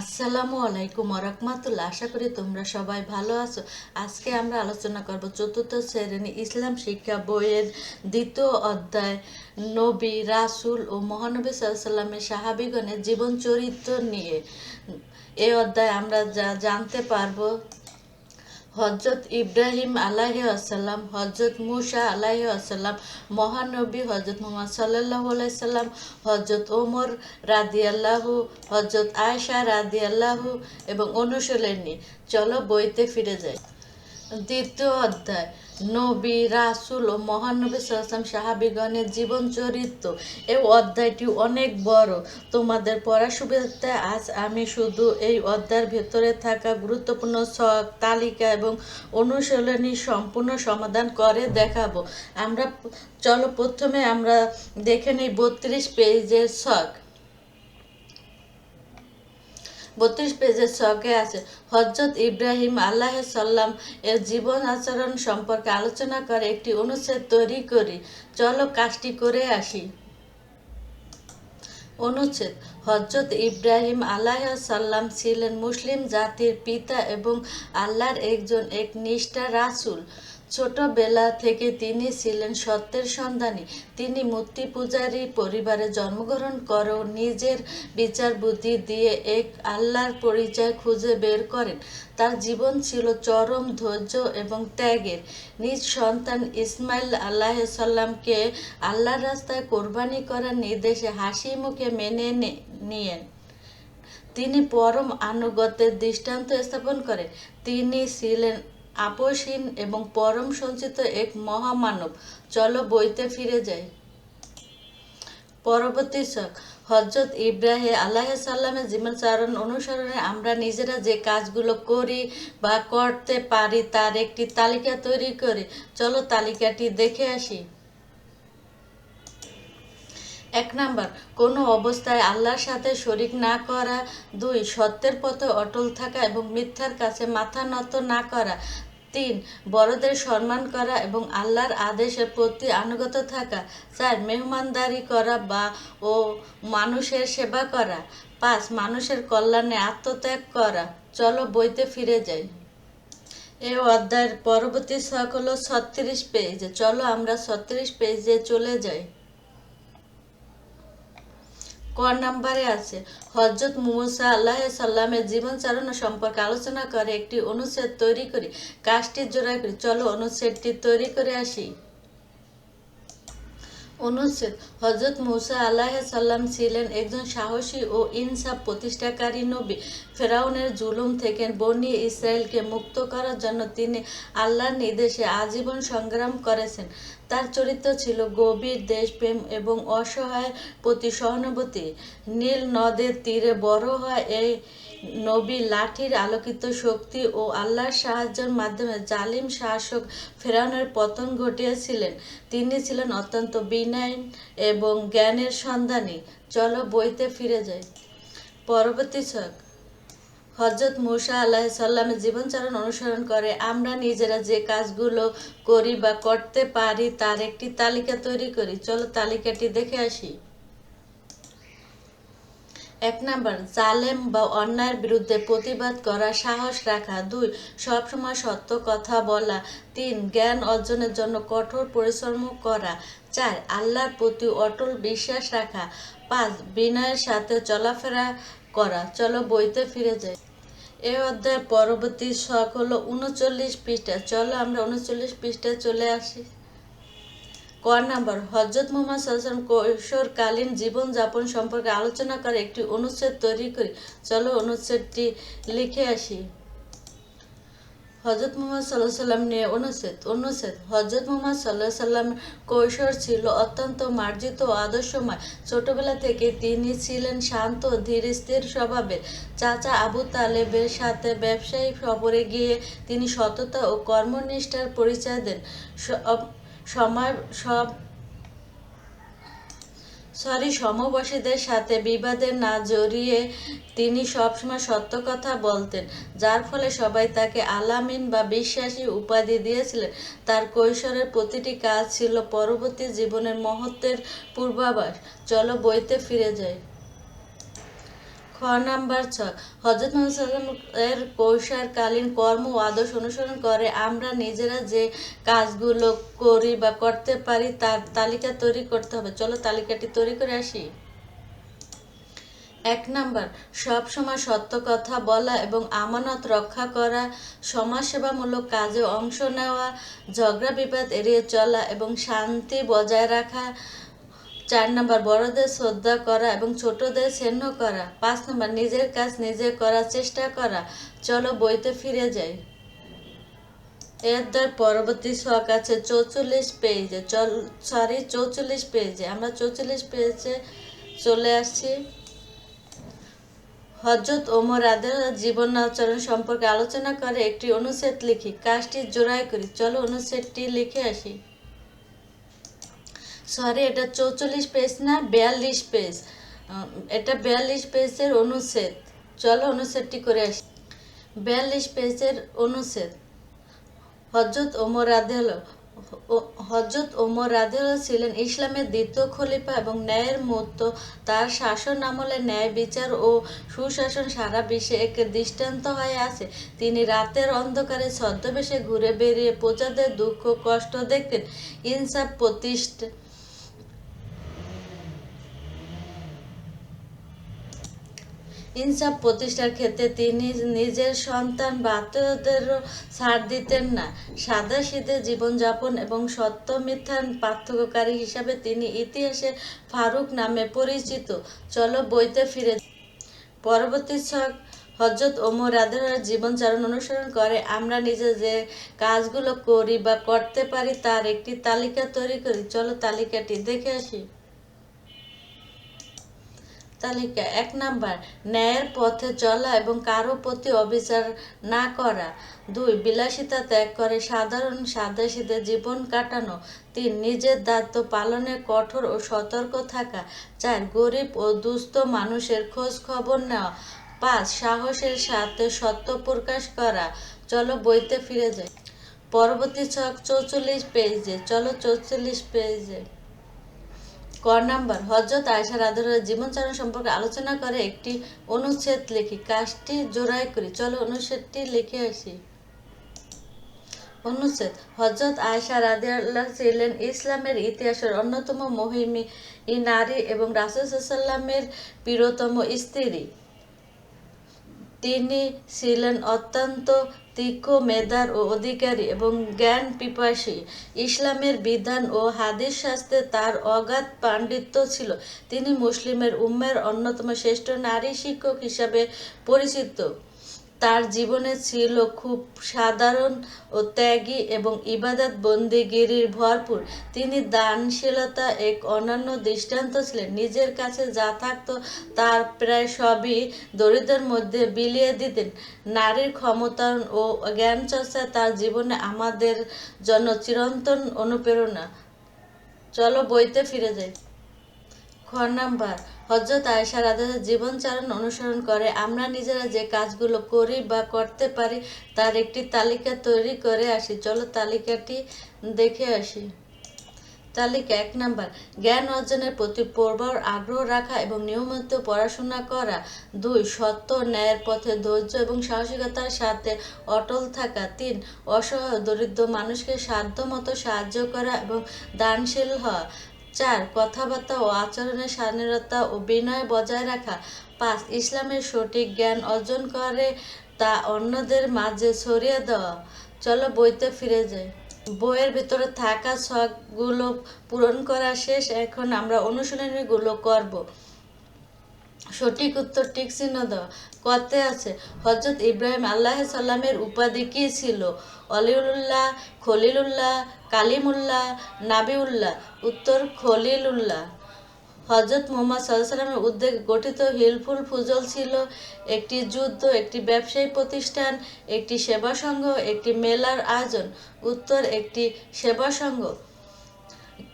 আসসালামু আলাইকুম রহমাতুল্লাহ। আশা করি তোমরা সবাই ভালো আছো। আজকে আমরা আলোচনা করব চতুর্থ শ্রেণি ইসলাম শিক্ষা বইয়ের দ্বিতীয় অধ্যায়। নবী, রাসুল ও মহানবী সাল্লামের সাহাবিগণের জীবন চরিত্র নিয়ে। এ অধ্যায় আমরা যা জানতে পারব হজরত ইব্রাহিম আলাহি আসাল্লাম হজরত মুসা আলাহি আসাল্লাম মহানবী হজরত মোহাম্মদ সাল্লাহ আলাইসাল্লাম হজরত ওমর রাদি আল্লাহু হজরত আয়সা রাদি আল্লাহু এবং অনুশীলনী। চলো বইতে ফিরে যাই। দ্বিতীয় অধ্যায়। নবী, রাসুল ও মহানবী সাল্লাম সাহাবিগণের জীবন চরিত্র। এই অধ্যায়টি অনেক বড়। তোমাদের পড়ার সুবিধার্থে আজ আমি শুধু এই অধ্যায়ের ভেতরে থাকা গুরুত্বপূর্ণ শখ তালিকা এবং অনুশীলনী সম্পূর্ণ সমাধান করে দেখাবো। আমরা, চলো প্রথমে আমরা দেখে নিই বত্রিশ পেজের ছক। বত্রিশ পেজের ছকে আছে। হজরত ইব্রাহিম আল্লাহ সাল্লাম এর জীবন আচরণ সম্পর্কে আলোচনা করে একটি অনুচ্ছেদ তৈরি করি। চলো কাজটি করে আসি। অনুচ্ছেদ হজরত ইব্রাহিম সাল্লাম ছিলেন মুসলিম জাতির পিতা এবং আল্লাহর একজন এক নিষ্ঠা রাসুল। ছোটবেলা থেকে তিনি ছিলেন সত্যের সন্ধানী। তিনি মূর্তি পূজারী, পরিবারে জন্মগ্রহণ করেও নিজের বিচার বুদ্ধি দিয়ে এক আল্লাহর পরিচয় খুঁজে বের করেন। তার জীবন ছিল চরম ধৈর্য এবং ত্যাগের। নিজ সন্তান ইসমাইল আল্লাহ সাল্লামকে আল্লাহর রাস্তায় কোরবানি করার নির্দেশে হাসি মুখে মেনে নিয়েন। তিনি পরম আনুগত্যের দৃষ্টান্ত স্থাপন করেন। তিনি ছিলেন আপোষহীন এবং পরম সঞ্চিত এক মহামানব। চলো বইতে ফিরে যাই। পরবর্তী শখ হজরত ইব্রাহিম আল্লাহ সাল্লামের জীবনচারণ অনুসরণে আমরা নিজেরা যে কাজগুলো করি বা করতে পারি তার একটি তালিকা তৈরি করি। চলো তালিকাটি দেখে আসি। এক নাম্বার, কোনো অবস্থায় আল্লাহর সাথে শরিক না করা। দুই, সত্যের পথে অটল থাকা এবং মিথ্যার কাছে মাথা নত না করা। তিন, বড়দের সম্মান করা এবং আল্লাহর আদেশের প্রতি আনুগত থাকা। চার, মেহমানদারি করা বা ও মানুষের সেবা করা। পাঁচ, মানুষের কল্যাণে আত্মত্যাগ করা। চলো বইতে ফিরে যাই। এই অধ্যায়ের পরবর্তী শখ ছত্রিশ পেজে। চলো আমরা ছত্রিশ পেজে চলে যাই। ক নাম্বারে আছে? হজরত মুসা আল্লাহ সাল্লামের জীবনচারণ সম্পর্কে আলোচনা করে, একটি অনুচ্ছেদ তৈরি করে, কাজটি জোড়া করি। চলো অনুচ্ছেদটি তৈরি করে আসি। অনুচ্ছেদ। হজরত মুসা আল্লাহ সাল্লাম ছিলেন একজন সাহসী ও ইনসাফ প্রতিষ্ঠাকারী নবী। ফেরাউনের জুলুম থেকে বনি ইসরায়েলকে মুক্ত করার জন্য তিনি আল্লাহর নির্দেশে আজীবন সংগ্রাম করেছেন। তার চরিত্র ছিল গভীর দেশপ্রেম এবং অসহায় প্রতি সহানুভূতি। নীল নদের তীরে বড় হয় এই নবী লাঠির আলোকিত শক্তি ও আল্লাহর সাহায্যের মাধ্যমে জালিম শাসক ফেরাউনের পতন ঘটিয়েছিলেন। তিনি ছিলেন অত্যন্ত বিনয় এবং জ্ঞানের সন্ধানী। চলো বইতে ফিরে যাই। পরবর্তী ছক। হজরত মুসা আল্লাহ সাল্লামের জীবনচারণ অনুসরণ করে আমরা নিজেরা যে কাজগুলো করি বা করতে পারি তার একটি তালিকা তৈরি করি। চলো তালিকাটি দেখে আসি। এক নাম্বার, জালেম বা অন্যায়ের বিরুদ্ধে প্রতিবাদ করা, সাহস রাখা। দুই, সবসময় সত্য কথা বলা। তিন, জ্ঞান অর্জনের জন্য কঠোর পরিশ্রম করা। চার, আল্লাহর প্রতি অটল বিশ্বাস রাখা। পাঁচ, বিনয়ের সাথে চলাফেরা করা। চলো বইতে ফিরে যাই। এই অধ্যায়ের পরবর্তী শখ হলো উনচল্লিশ পৃষ্ঠা। চলো আমরা উনচল্লিশ পৃষ্ঠায় চলে আসি। ক নাম্বার। হজরত মোহাম্মদ সাল্লাম কৈশোরকালীন জীবনযাপন সম্পর্কে আলোচনা করে একটি অনুচ্ছেদ তৈরি করি। চলো অনুচ্ছেদটি লিখে আসি। হজরত মোহাম্মদ সাল্লাহ সাল্লাম নিয়ে অনুচ্ছেদ অনুচ্ছেদ। হজরত মোহাম্মদ সাল্লাহ সাল্লাম কৈশোর ছিল অত্যন্ত মার্জিত ও আদর্শময়। ছোটবেলা থেকে তিনি ছিলেন শান্ত, ধীর, স্থির স্বভাবের। চাচা আবু তালেবের সাথে ব্যবসায়ী সফরে গিয়ে তিনি সততা ও কর্মনিষ্ঠার পরিচয় দেন। সময় সব সরি সমবয়সীদের সাথে বিবাদে না জড়িয়ে তিনি সবসময় সত্য কথা বলতেন, যার ফলে সবাই তাকে আলামিন বা বিশ্বাসী উপাধি দিয়েছিলেন। তার কৈশোরের প্রতিটি কাজ ছিল পরবর্তী জীবনের মহত্বের পূর্বাভাস। চলো বইতে ফিরে যাই। নাম্বার ছয় হজরত এর কৈশারকালীন কর্ম ও আদর্শ অনুসরণ করে। আমরা নিজেরা যে কাজগুলো করি বা করতে পারি, তার তালিকা তৈরি করতে হবে। চলো তালিকাটি তৈরি করে আসি। এক নাম্বার সব সময় সত্য কথা বলা এবং আমানত রক্ষা করা, সমাজসেবামূলক কাজে অংশ নেওয়া, ঝগড়া বিবাদ এড়িয়ে চলা এবং শান্তি বজায় রাখা চার নাম্বার, বড়দের শ্রদ্ধা করা এবং ছোটদের স্নেহ করা। পাঁচ নাম্বার, নিজের কাজ নিজে করার চেষ্টা করা। চলো বইতে ফিরে যাই। এর দ্বার পরবর্তী শখ আছে চৌচল্লিশ পেজে। চল সরি চৌচল্লিশ পেজে। আমরা চৌচল্লিশ পেজে চলে আসছি। হজরত ওমর আদের জীবন আচরণ সম্পর্কে আলোচনা করে একটি অনুচ্ছেদ লিখি। কাজটি জোড়াই করি। চলো অনুচ্ছেদটি লিখে আসি। সরি, এটা চৌচল্লিশ পেজ না, বিয়াল্লিশ পেজ। এটা বিয়াল্লিশ পেজের অনুচ্ছেদ। চলো অনুচ্ছেদটি করে আসি। বিয়াল্লিশ পেজের অনুচ্ছেদ। হজরত ওমর রাধেল হজরত ওমর রাধেল ছিলেন ইসলামের দ্বিতীয় খলিফা এবং ন্যায়ের মতো তার শাসন আমলে ন্যায় বিচার ও সুশাসন সারা বিশ্বে এক দৃষ্টান্ত হয়ে আছে। তিনি রাতের অন্ধকারে ছদ্মবেশে ঘুরে বেরিয়ে প্রজাদের দুঃখ কষ্ট দেখতেন। ইনসাফ প্রতিষ্ঠা ইনসাফ প্রতিষ্ঠার ক্ষেত্রে তিনি নিজের সন্তান বা আত্মীয়দেরও ছাড় দিতেন না। সাদা শীতে জীবনযাপন এবং সত্য মিথ্যার পার্থক্যকারী হিসাবে তিনি ইতিহাসে ফারুক নামে পরিচিত। চলো বইতে ফিরে পরবর্তী ছক হজরত ওমর রাধের জীবনচারণ অনুসরণ করে। আমরা নিজে যে কাজগুলো করি বা করতে পারি তার একটি তালিকা তৈরি করি। চলো তালিকাটি দেখে আসি। তালিকা, এক নাম্বার, ন্যায়ের পথে চলা এবং কারও প্রতি অবিচার না করা। দুই, বিলাসিতা ত্যাগ করে সাধারণ সাদাসিধে জীবন কাটানো। তিন, নিজের দায়িত্ব পালনে কঠোর ও সতর্ক থাকা। চার, গরিব ও দুস্থ মানুষের খোঁজ খবর নেওয়া। পাঁচ, সাহসের সাথে সত্য প্রকাশ করা। চলো বইতে ফিরে যাই। পরবর্তী ছক চৌচল্লিশ পেজে, চলো চৌচল্লিশ পেজে। ক নাম্বার। হজরত আয়সা রাধুরের জীবনচরণ সম্পর্কে আলোচনা করে একটি অনুচ্ছেদ লিখি। কাজটি জোড়াই করি। চলো অনুচ্ছেদটি লিখে আসি। অনুচ্ছেদ। হজরত আয়সা রাদিয়াল্লাহ ছিলেন ইসলামের ইতিহাসের অন্যতম মহিমী নারী এবং রাসুসাল্লামের প্রিয়তম স্ত্রী। তিনি ছিলেন অত্যন্ত তীক্ষ্ণ মেধার ও অধিকারী এবং জ্ঞান পিপাসী। ইসলামের বিধান ও হাদিস শাস্ত্রে তার অগাধ পাণ্ডিত্য ছিল। তিনি মুসলিমের উম্মের অন্যতম শ্রেষ্ঠ নারী শিক্ষক হিসাবে পরিচিত। তার জীবনে ছিল খুব সাধারণ ও ত্যাগী এবং ইবাদত বন্দিগিরির ভরপুর। তিনি দানশীলতা এক অনন্য দৃষ্টান্ত ছিলেন। নিজের কাছে যা থাকত তার প্রায় সবই দরিদ্রের মধ্যে বিলিয়ে দিতেন। নারীর ক্ষমতায়ন ও জ্ঞান চর্চা তার জীবনে আমাদের জন্য চিরন্তন অনুপ্রেরণা। চলো বইতে ফিরে যাই। খ নাম্বার হজরত আয়সা রাধার জীবনচারণ অনুসরণ করে। আমরা নিজেরা যে কাজগুলো করি বা করতে পারি, তার একটি তালিকা তৈরি করে আসি। চলো তালিকাটি দেখে আসি। তালিকা এক নাম্বার, জ্ঞান অর্জনের প্রতি প্রবল আগ্রহ রাখা এবং নিয়মিত পড়াশোনা করা। দুই, সত্য ন্যায়ের পথে ধৈর্য এবং সাহসিকতার সাথে অটল থাকা। তিন, অসহায় দরিদ্র মানুষকে সাধ্যমতো সাহায্য করা এবং দানশীল হওয়া। চার কথাবার্তা ও আচরণের স্বাধীনতা ও বিনয় বজায় রাখা পাঁচ ইসলামের সঠিক জ্ঞান অর্জন করে তা অন্যদের মাঝে ছড়িয়ে দেওয়া। চলো বইতে ফিরে যাই। বইয়ের ভিতরে থাকা শখগুলো পূরণ করা শেষ। এখন আমরা অনুশীলনীগুলো করব। সঠিক উত্তর টিক চিহ্ন দেওয়া কতে আছে হজরত ইব্রাহিম আল্লাহ সাল্লামের উপাধি কী ছিল? অলিউল্লাহ, খলিলুল্লাহ, কালিমুল্লাহ, নাবিউল্লাহ। উত্তর খলিলুল্লাহ। হজরত মোহাম্মদ সাল্লামের উদ্যোগে গঠিত হিলফুল ফুজল ছিল একটি যুদ্ধ, একটি ব্যবসায়ী প্রতিষ্ঠান, একটি সেবা সংঘ একটি মেলার আয়োজন। উত্তর, একটি সেবা সংঘ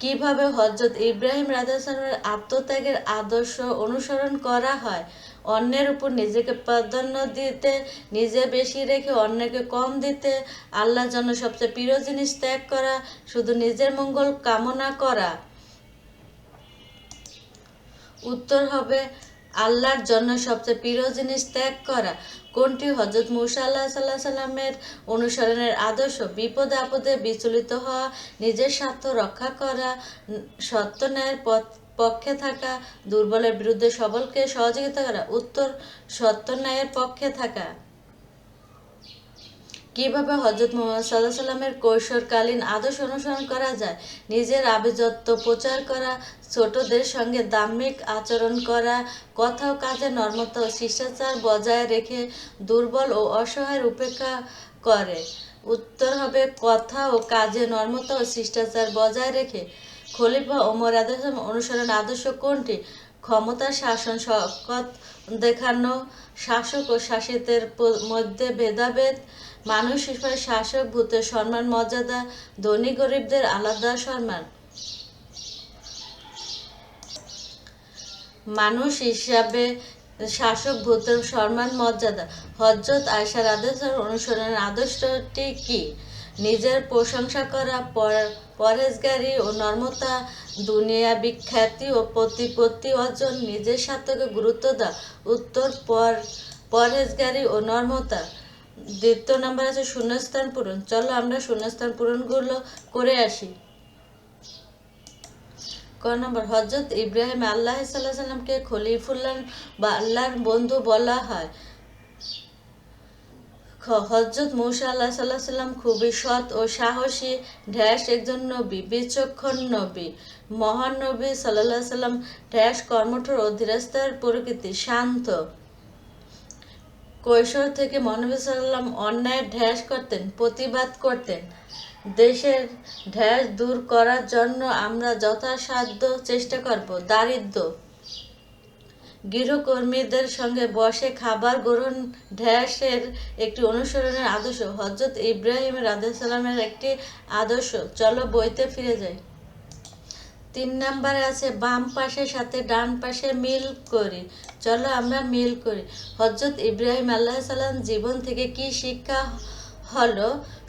কীভাবে হজরত ইব্রাহিম রাজাসানের আত্মত্যাগের আদর্শ অনুসরণ করা হয়? অন্যের উপর নিজেকে প্রাধান্য দিতে, নিজে বেশি রেখে অন্যকে কম দিতে আল্লাহ জন্য সবচেয়ে প্রিয় জিনিস ত্যাগ করা, শুধু নিজের মঙ্গল কামনা করা? উত্তর হবে, আল্লাহর জন্য সবচেয়ে প্রিয় জিনিস ত্যাগ করা। কোনটি হজরত মুসা আল্লাহ সাল্লাহ সাল্লামের অনুসরণের আদর্শ? বিপদে আপদে বিচলিত হওয়া, নিজের স্বার্থ রক্ষা করা, সত্য ন্যায়ের পথ, পক্ষে থাকা, দুর্বলের বিরুদ্ধে সবলকে সহযোগিতা করা, উত্তর সত্য ন্যায়ের পক্ষে থাকা। কীভাবে হজরত মোহাম্মদ সাল্লাহ সাল্লামের কৈশোরকালীন আদর্শ অনুসরণ করা যায়? নিজের আভিজাত্য প্রচার করা, ছোটদের সঙ্গে দাম্মিক আচরণ করা কথা ও কাজে নর্মতা শিষ্টাচার বজায় রেখে দুর্বল ও অসহায়ের উপেক্ষা করে। উত্তর হবে, কথা ও কাজে নর্মতা ও শিষ্টাচার বজায় রেখে। খলিফা ওমর আদর্শ অনুসরণ আদর্শ কোনটি? ক্ষমতা, শাসন শকত দেখানো, শাসক ও শাসিতের মধ্যে ভেদাভেদ মানুষ হিসেবে শাসক ভূতের সম্মান, মর্যাদা, ধনী গরিবদের আলাদা সম্মান। মানুষ হিসাবে শাসক ভূতের সম্মান, মর্যাদা। হজরত আয়সার আদর্শের অনুসরণের আদর্শটি কি? নিজের প্রশংসা করা, পর- পরহেজগারি ও নর্মতা, দুনিয়া বিখ্যাতি ও প্রতিপত্তি অর্জন নিজের স্বার্থকে গুরুত্ব দেওয়া। উত্তর, পর, পরহেজগারি ও নর্মতা। দ্বিতীয় নাম্বার আছে শূন্যস্থান পূরণ। চলো আমরা শূন্যস্থান পূরণগুলো করে আসি। ক নম্বর হজরত ইব্রাহিম আল্লাহ সাল্লাহ সাল্লামকে খলিফুল্লাহ বা আল্লাহর বন্ধু বলা হয়। হজরত মুসা আল্লাহ সাল্লাহ সাল্লাম খুবই সৎ ও সাহসী, ঢ্যাস একজন নবী, বিচক্ষণ নবী, মহান নবী সাল্লাহ সাল্লাম ঢ্যাস কর্মঠোর ও ধীরস্থের প্রকৃতি, শান্ত। কৈশোর থেকে মহানবী সাল্লাম অন্যায় ঢ্যাস করতেন, প্রতিবাদ করতেন। দেশের ঢ্যাস দূর করার জন্য আমরা যথাসাধ্য চেষ্টা করব, দারিদ্র গৃহকর্মীদের সঙ্গে বসে খাবার গ্রহণ ঢ্যাসের একটি অনুসরণের আদর্শ। হজরত ইব্রাহিম রাধুসালামের একটি আদর্শ, চলো বইতে ফিরে যাই। তিন নম্বরে আছে, বাম পাশের সাথে ডান পাশে মিল করি। চলো আমরা মিল করি। হজরত ইব্রাহিম আল্লাহ সাল্লাম জীবন থেকে কি শিক্ষা হলো?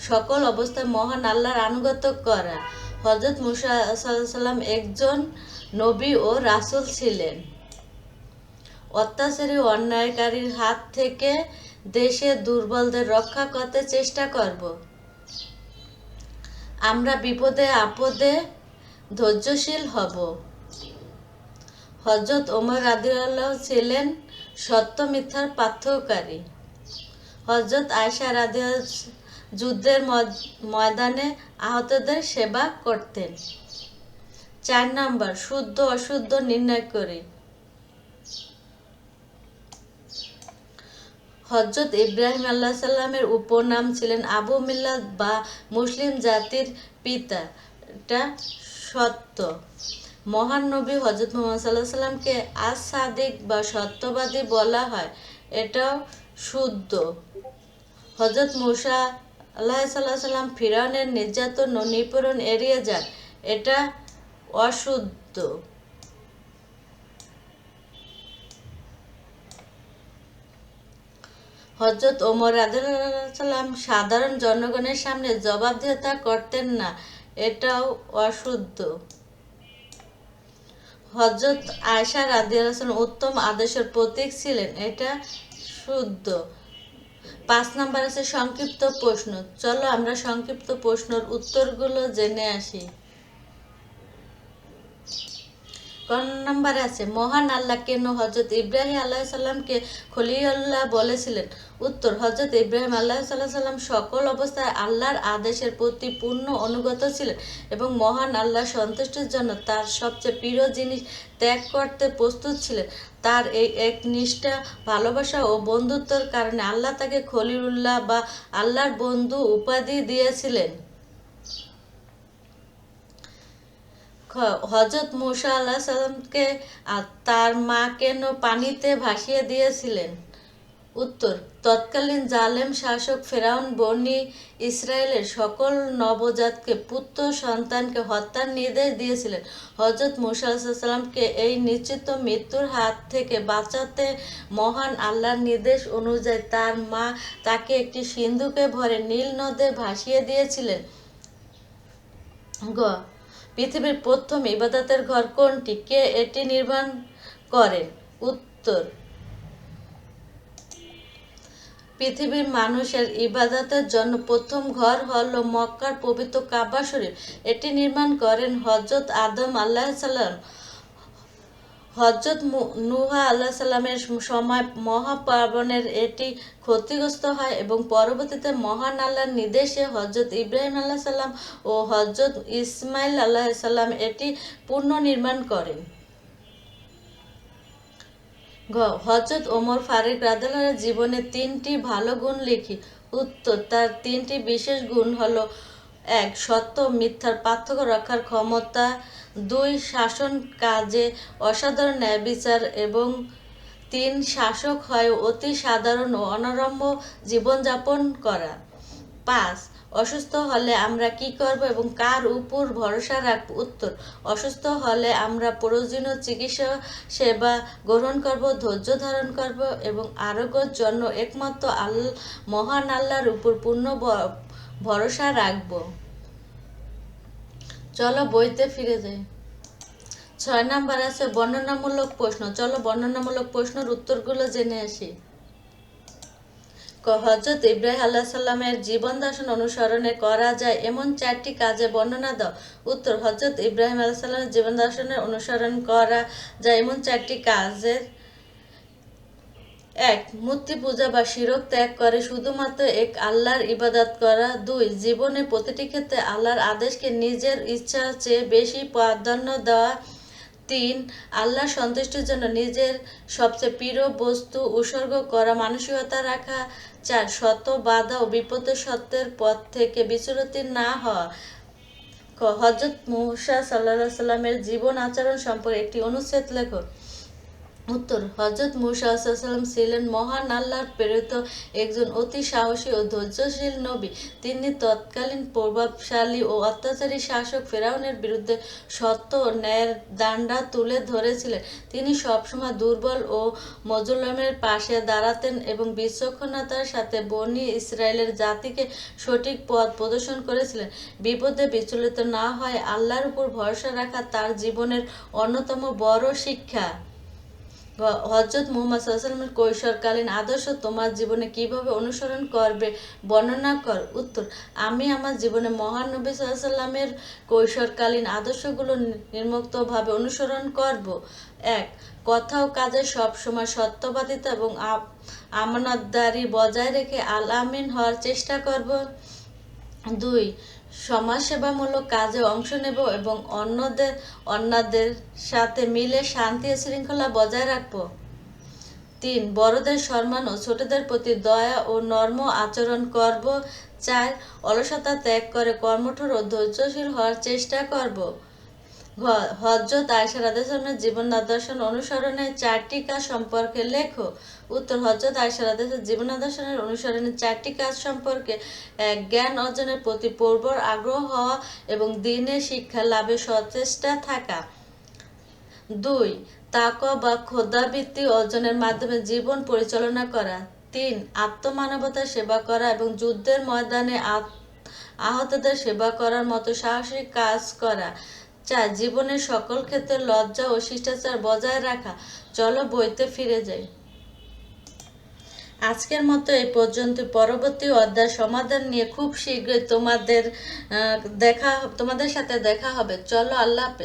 সকল অবস্থায় মহান আল্লাহর আনুগত্য করা হজরত মুসা সাল্লাম একজন নবী ও রাসূল ছিলেন। অত্যাচারী অন্যায়কারীর হাত থেকে দেশের দুর্বলদের রক্ষা করতে চেষ্টা করব। আমরা বিপদে আপদে ধৈর্যশীল হব। হজরত ওমর রাদিউল্লাহ ছিলেন সত্য মিথ্যার পার্থক্যকারী হজরত আয়সা রাদি যুদ্ধের ময়দানে আহতদের সেবা করতেন। চার নম্বর, শুদ্ধ অশুদ্ধ নির্ণয় করি। হজরত ইব্রাহিম আল্লাহ সাল্লামের উপনাম ছিলেন আবু মিল্লাত বা মুসলিম জাতির পিতা। সত্য। মহান নবী হজরত মোহাম্মদ সাল্লাহ সাল্লামকে আজ সাদিক বা সত্যবাদী বলা হয়, এটাও শুদ্ধ। হজরত মুসা আল্লাহ সাল্লাহ সাল্লাম ফিরাউনের নির্যাতন ও নিপীড়ন এড়িয়ে যান, এটা অশুদ্ধ। হজরত ওমর রাদিয়াল্লাহু সাধারণ জনগণের সামনে জবাবদিহিতা করতেন না এটাও অশুদ্ধ। হজরত আয়সা রাদিয়াল্লাহু উত্তম আদেশের প্রতীক ছিলেন। এটা শুদ্ধ। পাঁচ নাম্বার আছে সংক্ষিপ্ত প্রশ্ন। চলো আমরা সংক্ষিপ্ত প্রশ্নের উত্তরগুলো জেনে আসি। নাম্বারে আছে? মহান আল্লাহ কেন হজরত ইব্রাহিম আল্লাহ সাল্লামকে খলিউল্লাহ বলেছিলেন? উত্তর হজরত ইব্রাহিম আল্লাহ সাল্লাহ সাল্লাম সকল অবস্থায় আল্লাহর আদেশের প্রতি পূর্ণ অনুগত ছিলেন এবং মহান আল্লাহ সন্তুষ্টির জন্য তার সবচেয়ে প্রিয় জিনিস ত্যাগ করতে প্রস্তুত ছিলেন। তার এই এক নিষ্ঠা, ভালোবাসা ও বন্ধুত্বর কারণে আল্লাহ তাকে খলিউল্লাহ বা আল্লাহর বন্ধু উপাধি দিয়েছিলেন। হজরত মুসা আল্লাহ সাল্লামকে তার মা কেন পানিতে ভাসিয়ে দিয়েছিলেন? উত্তর তৎকালীন জালেম শাসক ফেরাউন বনি ইসরায়েলের সকল নবজাতকে পুত্র সন্তানকে হত্যার নির্দেশ দিয়েছিলেন। হজরত মুসা সাল্লামকে এই নিশ্চিত মৃত্যুর হাত থেকে বাঁচাতে মহান আল্লাহর নির্দেশ অনুযায়ী তার মা তাকে একটি সিন্ধুকে ভরে নীল নদে ভাসিয়ে দিয়েছিলেন। গ, পৃথিবীর প্রথম ইবাদতের ঘর কোনটি? কে এটি নির্মাণ করেন? উত্তর উত্তর পৃথিবীর মানুষের ইবাদতের জন্য প্রথম ঘর হল মক্কার পবিত্র কাবা শরীফ। এটি নির্মাণ করেন হজরত আদম আল্লাহ সাল্লাম হজরত নুহা আল্লাহ সাল্লামের সময় মহাপাবনের এটি ক্ষতিগ্রস্ত হয় এবং পরবর্তীতে মহান আল্লাহর নির্দেশে হজরত ইব্রাহিম আল্লাহ সাল্লাম ও হজরত ইসমাইল আল্লাহ সাল্লাম এটি পুনর্নির্মাণ করেন। হজরত ওমর ফারুক রাদালের জীবনে তিনটি ভালো গুণ লিখি। উত্তর, তার তিনটি বিশেষ গুণ হলো এক, সত্য মিথ্যার পার্থক্য রক্ষার ক্ষমতা, দুই, শাসন কাজে অসাধারণ ন্যায় বিচার এবং তিন, শাসক হয় অতি সাধারণ ও অনারম্য জীবনযাপন করা। পাঁচ অসুস্থ হলে আমরা কি করব এবং কার উপর ভরসা রাখব? উত্তর, অসুস্থ হলে আমরা প্রয়োজনীয় চিকিৎসা সেবা গ্রহণ করব, ধৈর্য ধারণ করব এবং আরোগ্যের জন্য একমাত্র আল, মহান আল্লাহর উপর পূর্ণ ভরসা রাখব। চলো বইতে ফিরে যাই। ছয় নাম্বার আছে বর্ণনামূলক প্রশ্ন। চলো বর্ণনামূলক প্রশ্নের উত্তরগুলো জেনে আসি। হজরত ইব্রাহিম আল্লাহ সাল্লামের জীবন দর্শন অনুসরণে করা যায় এমন চারটি কাজে বর্ণনা দাও। উত্তর হজরত ইব্রাহিম আল্লাহ সাল্লামের জীবন দর্শনের অনুসরণ করা যায় এমন চারটি কাজের এক, মূর্তি পূজা বা শিরক ত্যাগ করে শুধুমাত্র এক আল্লাহর ইবাদত করা। দুই, জীবনে প্রতিটি ক্ষেত্রে আল্লাহর আদেশকে নিজের ইচ্ছার চেয়ে বেশি প্রাধান্য দেওয়া। তিন, আল্লাহর সন্তুষ্টির জন্য নিজের সবচেয়ে প্রিয় বস্তু উৎসর্গ করা, মানসিকতা রাখা। চার শত বাধা ও বিপদের সত্যের পথ থেকে বিচলিত না হওয়া। হজরত মুসা সাল্লাহ সাল্লামের জীবন আচরণ সম্পর্কে একটি অনুচ্ছেদ লেখো। উত্তর হজরত মুসা সাল্লাম ছিলেন মহান আল্লাহর প্রেরিত একজন অতি সাহসী ও ধৈর্যশীল নবী। তিনি তৎকালীন প্রভাবশালী ও অত্যাচারী শাসক ফেরাউনের বিরুদ্ধে সত্য ও ন্যায়ের দাণ্ডা তুলে ধরেছিলেন। তিনি সবসময় দুর্বল ও মজলুমের পাশে দাঁড়াতেন এবং বিচক্ষণতার সাথে বনি ইসরায়েলের জাতিকে সঠিক পথ প্রদর্শন করেছিলেন। বিপদে বিচলিত না হয় আল্লাহর উপর ভরসা রাখা তার জীবনের অন্যতম বড় শিক্ষা। হজরত মুহাম্মদ সাল্লামের কৈশোরকালীন আদর্শ তোমার জীবনে কীভাবে অনুসরণ করবে? বর্ণনা কর। উত্তর, আমি আমার জীবনে মহান নবী সাল্লামের কৈশোরকালীন আদর্শগুলো নির্মুক্তভাবে অনুসরণ করব। এক, কথা ও কাজে সবসময় সত্যবাদিতা এবং আমানতদারি বজায় রেখে আল আমিন হওয়ার চেষ্টা করব। দুই সমাজসেবামূলক কাজে অংশ নেব এবং অন্যদের অন্যদের সাথে মিলে শান্তি শৃঙ্খলা বজায় রাখব। তিন, বড়দের সম্মান ও ছোটদের প্রতি দয়া ও নর্ম আচরণ করব। চার, অলসতা ত্যাগ করে কর্মঠোর ও ধৈর্যশীল হওয়ার চেষ্টা করব। হজরত আয়সা রাধেশ্বরের জীবন দর্শন অনুসরণে চারটি কাজ সম্পর্কে লেখো। উত্তর, হজরত আয়সা রাধেশ্বর জীবন দর্শনের অনুসরণে চারটি কাজ সম্পর্কে জ্ঞান অর্জনের প্রতি প্রবল আগ্রহ হওয়া এবং দিনের শিক্ষা লাভে সচেষ্টা থাকা। দুই, তাকওয়া বা খোদাবৃত্তি অর্জনের মাধ্যমে জীবন পরিচালনা করা। তিন, আত্মমানবতার সেবা করা এবং যুদ্ধের ময়দানে আহতদের সেবা করার মতো সাহসিক কাজ করা। চার জীবনের সকল ক্ষেত্রে লজ্জা ও শিষ্টাচার বজায় রাখা। চলো বইতে ফিরে যাই। আজকের মতো এই পর্যন্ত। পরবর্তী অধ্যায় সমাধান নিয়ে খুব শীঘ্রই তোমাদের দেখা, তোমাদের সাথে দেখা হবে। চলো আল্লাহ।